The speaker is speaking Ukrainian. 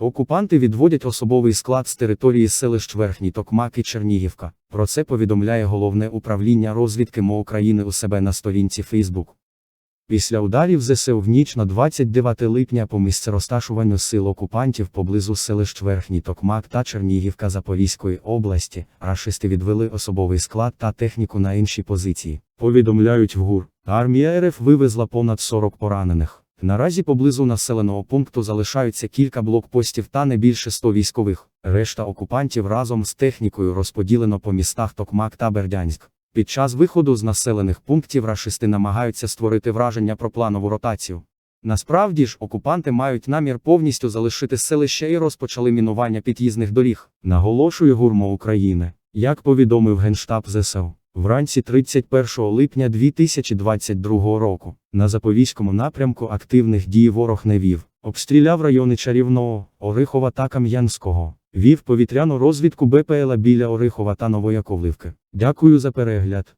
Окупанти відводять особовий склад з території селищ Верхній Токмак і Чернігівка. Про це повідомляє головне управління розвідки МО України у себе на сторінці Фейсбук. Після ударів ЗСУ в ніч на 29 липня по місцерозташуванню сил окупантів поблизу селищ Верхній Токмак та Чернігівка Запорізької області, рашисти відвели особовий склад та техніку на інші позиції. Повідомляють в ГУР. Армія РФ вивезла понад 40 поранених. Наразі поблизу населеного пункту залишаються кілька блокпостів та не більше 100 військових. Решта окупантів разом з технікою розподілено по містах Токмак та Бердянськ. Під час виходу з населених пунктів рашисти намагаються створити враження про планову ротацію. Насправді ж, окупанти мають намір повністю залишити селище і розпочали мінування під'їзних доріг. Наголошує гурмо України. Як повідомив Генштаб ЗСУ, вранці 31 липня 2022 року на Запорізькому напрямку активних дій ворог не вів. Обстріляв райони Чарівного, Орихова та Кам'янського. Вів повітряну розвідку БПЛА біля Орихова та Новояковливки. Дякую за перегляд.